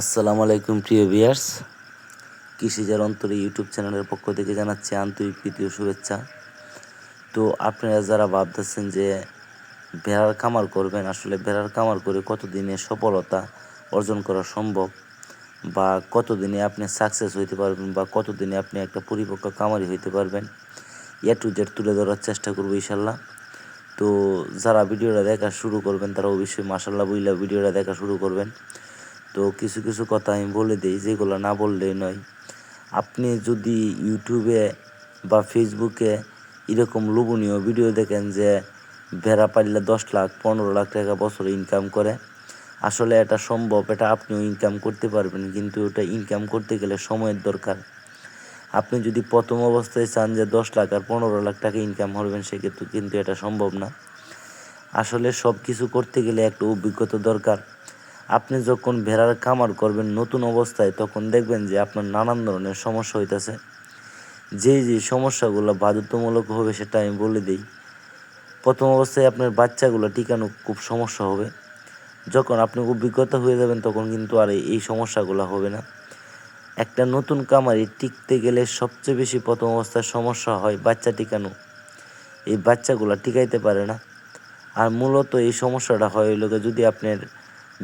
আসসালামু আলাইকুম, প্রিয় ভিয়ার্স কৃষিজার অন্তরে ইউটিউব চ্যানেলের পক্ষ থেকে জানাচ্ছি আন্তরিক প্রীতি ও শুভেচ্ছা। তো আপনারা যারা ভাবতেছেন যে ভেড়ার খামার করবেন, আসলে ভেড়ার খামার করে কতদিনে সফলতা অর্জন করা সম্ভব? বা কতদিনে আপনি সাকসেস হইতে পারবেন বা কতদিনে আপনি একটা পরিপক্ক কামারি হইতে পারবেন, এ টু জেড তুলে ধরার চেষ্টা করব ইনশাল্লাহ তো যারা ভিডিওটা দেখা শুরু করবেন, তারা অবশ্যই মাসাল্লাহ বইলা ভিডিওটা দেখা শুরু করবেন। তো কিছু কিছু কথা আমি বলে দিই, যেগুলো না বললেই নয়। আপনি যদি ইউটিউবে বা ফেসবুকে এরকম লোভনীয় ভিডিও দেখেন যে ভেড়া পাইলে দশ লাখ, পনেরো লাখ টাকা বছরে ইনকাম করে, আসলে এটা সম্ভব, এটা আপনিও ইনকাম করতে পারবেন, কিন্তু ওটা ইনকাম করতে গেলে সময়ের দরকার। আপনি যদি প্রথম অবস্থায় চান যে দশ লাখ আর পনেরো লাখ টাকা ইনকাম করবেন, সেক্ষেত্রে কিন্তু এটা সম্ভব না। আসলে সব কিছু করতে গেলে একটা অভিজ্ঞতা দরকার। আপনি যখন ভেড়ার খামার করবেন নতুন অবস্থায়, তখন দেখবেন যে আপনার নানান ধরনের সমস্যা হইতেছে। যে যে সমস্যাগুলো বাধ্যতামূলক হবে সেটা আমি বলে দিই। প্রথম অবস্থায় আপনার বাচ্চাগুলো টিকানো খুব সমস্যা হবে। যখন আপনি অভিজ্ঞতা হয়ে যাবেন, তখন কিন্তু আর এই সমস্যাগুলো হবে না। একটা নতুন কামারি টিকতে গেলে সবচেয়ে বেশি প্রথম অবস্থায় সমস্যা হয় বাচ্চা টিকানো। এই বাচ্চাগুলো টিকাইতে পারে না। আর মূলত এই সমস্যাটা হয় হইল গিয়ে যদি আপনার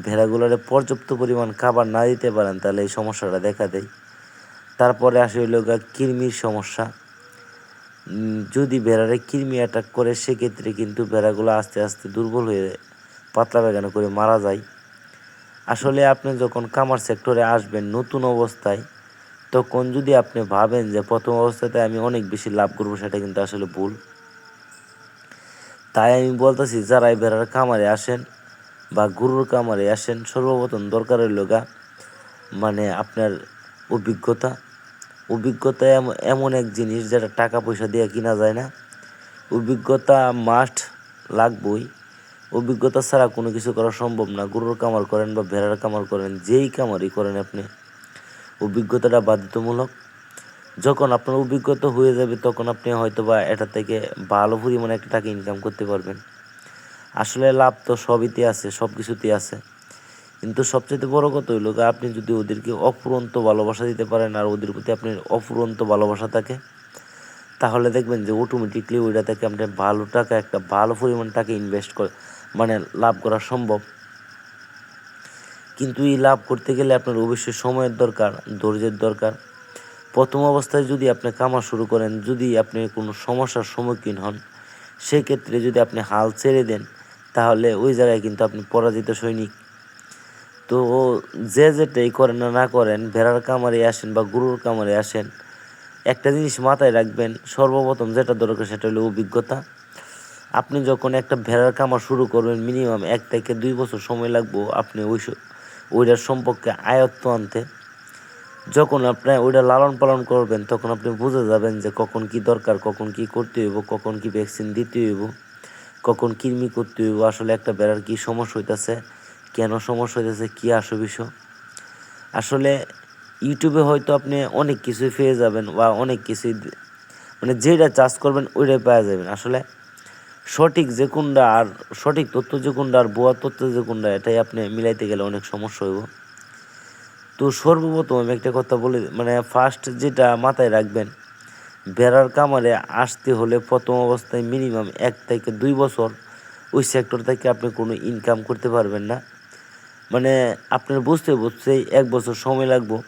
ভেড়াগুলোরে পর্যাপ্ত পরিমাণ খাবার না দিতে পারেন, তাহলে এই সমস্যাটা দেখা দেয়। তারপরে আসে হইল কৃমির সমস্যা। যদি ভেড়ারে কৃমি অ্যাটাক করে, সেক্ষেত্রে কিন্তু ভেড়াগুলো আস্তে আস্তে দুর্বল হয়ে পাতলা বেগানো করে মারা যায়। আসলে আপনি যখন কামার সেক্টরে আসবেন নতুন অবস্থায়, তখন যদি আপনি ভাবেন যে প্রথম অবস্থাতে আমি অনেক বেশি লাভ করব, সেটা কিন্তু আসলে ভুল। তাই আমি বলতেছি যারা এই ভেড়ার খামারে আসেন বা গরুর কামারে আসেন, সর্বপ্রথম দরকারের লোকা মানে আপনার অভিজ্ঞতা। অভিজ্ঞতা এম- এমন এক জিনিস যেটা টাকা পয়সা দিয়ে কিনা যায় না। অভিজ্ঞতা মাস্ট লাগবই। অভিজ্ঞতা ছাড়া কোনো কিছু করা সম্ভব না। গরুর কামার করেন বা ভেড়ার কামার করেন, যেই কামারই করেন আপনি। অভিজ্ঞতাটা বাধ্যতামূলক। যখন আপনার অভিজ্ঞতা হয়ে যাবে, তখন আপনি হয়তো বা এটা থেকে ভালো পরিমাণে একটা টাকা ইনকাম করতে পারবেন। আসলে লাভ তো সবইতে আছে সব কিছুতেই আছে। কিন্তু সবচেয়ে বড় কথা হইল আপনি যদি ওদেরকে অফুরন্ত ভালোবাসা দিতে পারেন আর ওদের প্রতি আপনার অফুরন্ত ভালোবাসা থাকে, তাহলে দেখবেন যে অটোমেটিকলি ওইটা থেকে আপনি ভালো টাকা, একটা ভালো পরিমাণ টাকা ইনভেস্ট করে মানে লাভ করা সম্ভব। কিন্তু এই লাভ করতে গেলে আপনার অবশ্যই সময়ের দরকার, ধৈর্যের দরকার। প্রথম অবস্থায় যদি আপনি কামা শুরু করেন, যদি আপনি কোনো সমস্যার সম্মুখীন হন, সেক্ষেত্রে যদি আপনি হাল ছেড়ে দেন তাহলে ওই জায়গায় কিন্তু আপনি পরাজিত সৈনিক। তো যে যেটাই করেন না করেন, ভেড়ার কামারে আসেন বা গরুর কামারে আসেন, একটা জিনিস মাথায় রাখবেন, সর্বপ্রথম যেটা দরকার সেটা হলো অভিজ্ঞতা। আপনি যখন একটা ভেড়ার কামার শুরু করবেন, মিনিমাম এক থেকে দুই বছর সময় লাগবো আপনি ওই ওইটার সম্পর্কে আয়ত্ত আনতে। যখন আপনি ওইটা লালন পালন করবেন, তখন আপনি বুঝে যাবেন যে কখন কি দরকার, কখন কি করতে হইব, কখন কি ভ্যাকসিন দিতে হইব। কখন কৃমি করতে হইব, আসলে একটা বেড়ার কি সমস্যা হইতেছে? কেন সমস্যা হইতেছে? কি আসো বিষয়? আসলে ইউটিউবে হয়তো আপনি অনেক কিছুই পেয়ে যাবেন বা অনেক কিছুই মানে যেটা চাষ করবেন, ওইটাই পাওয়া যাবেন। আসলে সঠিক যে কোনটা আর সঠিক তথ্য যে কোনটা আর বোয়া তথ্য যে কোনটা, এটাই আপনি মিলাইতে গেলে অনেক সমস্যা হইব। তো সর্বপ্রথম আমি একটা কথা বলে মানে ফার্স্ট যেটা মাথায় রাখবেন ভেড়ার কামারে আসতে হলে প্রথম অবস্থায় মিনিমাম এক থেকে দুই বছর ওই সেক্টর থেকে আপনি কোনো ইনকাম করতে পারবেন না। মানে আপনার বুঝতে বুঝতেই এক বছর সময় লাগবো।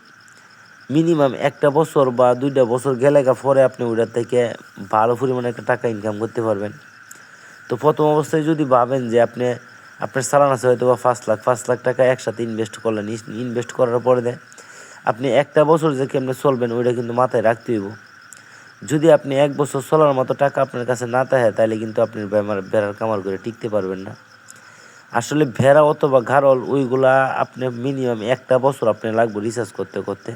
মিনিমাম একটা বছর বা দুইটা বছর গেলে পরে আপনি ওইটার থেকে ভালো পরিমাণে একটা টাকা ইনকাম করতে পারবেন। তো প্রথম অবস্থায় যদি ভাবেন যে আপনি, আপনার সালান আছে হয়তো বা পাঁচ লাখ পাঁচ লাখ টাকা একসাথে ইনভেস্ট করলেন। ইনভেস্ট করার পরে আপনি একটা বছর যে কেমনে চলবেন, ওইটা কিন্তু মাথায় রাখতে হইব। যদি আপনি এক বছর চলার মতো টাকা আপনার কাছে না থাকে, তাহলে কিন্তু আপনি বেড়ার কামার করে টিকতে পারবেন না। আসলে ভেড়া অথবা ঘাড়ল ওইগুলা আপনি মিনিমাম একটা বছর আপনি লাগবে রিসার্চ করতে করতে।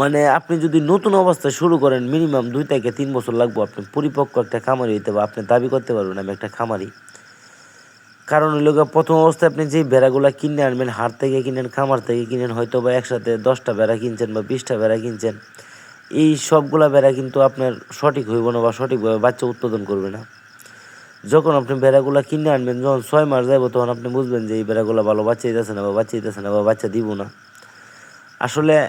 মানে আপনি যদি নতুন অবস্থায় শুরু করেন মিনিমাম দুই থেকে তিন বছর লাগবে আপনি পরিপক্ক একটা খামারি হইতে বা আপনি দাবি করতে পারবেন আমি একটা খামারি। কারণ হইল প্রথম অবস্থায় আপনি যে ভেড়াগুলা কিনে আনবেন, হাট থেকে কিনেন, খামার থেকে কিনেন হয়তো বা একসাথে দশটা ভেড়া কিনছেন বা বিশটা ভেড়া কিনছেন এই সবগুলা ভেড়া কিন্তু আপনার সঠিক হইব না বা সঠিকভাবে বাচ্চা উৎপাদন করবে না। যখন আপনি বেড়াগুলা কিনে আনবেন, যখন ছয় মাস যাইব, তখন আপনি বুঝবেন যে এই বেড়াগুলা ভালো বাচ্চা দিতেছে না বা বাচ্চা দিতেছে না বা বাচ্চা দিব না। আসলে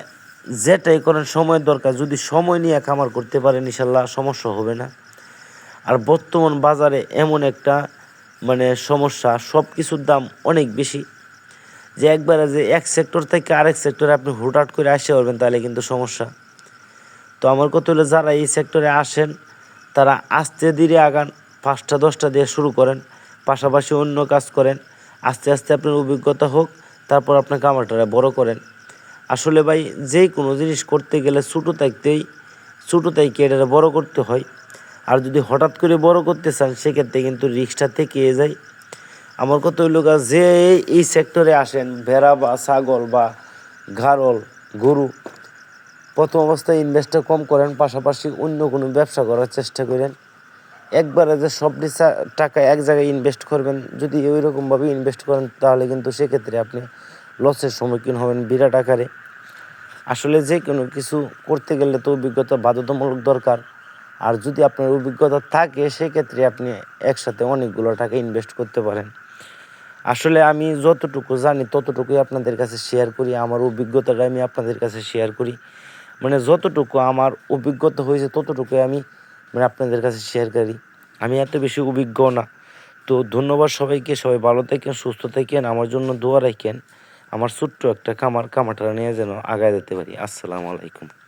যেটাই করেন সময়ের দরকার। যদি সময় নিয়ে খামার করতে পারেন, ইনশাল্লাহ সমস্যা হবে না। আর বর্তমান বাজারে এমন একটা মানে সমস্যা সব কিছুর দাম অনেক বেশি। যে একবারে যে এক সেক্টর থেকে আরেক সেক্টরে আপনি হুটহাট করে আসতে পারবেন, তাহলে কিন্তু সমস্যা। তো আমার কথা হলো যারা এই সেক্টরে আসেন তারা আস্তে ধীরে আগান পাঁচটা দশটা দিয়ে শুরু করেন পাশাপাশি অন্য কাজ করেন আস্তে আস্তে আপনার অভিজ্ঞতা হোক তারপর আপনার কামারটা বড় করেন। আসলে ভাই যে কোনো জিনিস করতে গেলে ছোটো থাকতেই ছোটো থেকে এটা বড় করতে হয়। আর যদি হঠাৎ করে বড় করতে চান সেক্ষেত্রে কিন্তু রিক্সটা থেকে যায়। আমার হইল গা, যে এই সেক্টরে আসেন ভেড়া বা ছাগল বা ঘাড়ল গরু প্রথম অবস্থায় ইনভেস্টটা কম করেন, পাশাপাশি অন্য কোনো ব্যবসা করার চেষ্টা করেন। একবারে যে সব টাকা এক জায়গায় ইনভেস্ট করবেন, যদি ওই রকমভাবে ইনভেস্ট করেন, তাহলে কিন্তু সেক্ষেত্রে আপনি লসের সম্মুখীন হবেন বিরাট আকারে। আসলে যে কোনো কিছু করতে গেলে তো অভিজ্ঞতা বাধ্যতামূলক দরকার। আর যদি আপনার অভিজ্ঞতা থাকে, সেক্ষেত্রে আপনি একসাথে অনেকগুলো টাকা ইনভেস্ট করতে পারেন। আসলে আমি যতটুকু জানি, ততটুকুই আপনাদের কাছে শেয়ার করি। আমার অভিজ্ঞতাটা আমি আপনাদের কাছে শেয়ার করি। মানে যতটুকু আমার অভিজ্ঞতা হয়েছে ততটুকু আমি মানে আপনাদের কাছে শেয়ার করি। আমি এত বেশি অভিজ্ঞ না। তো ধন্যবাদ সবাইকে, সবাই ভালো থাকেন, সুস্থ থাকেন, আমার জন্য দোয়া রাখেন। আমার ছোট্ট একটা কামার কামাটা নিয়ে যেন আগায় যেতে পারি। আসসালামু আলাইকুম।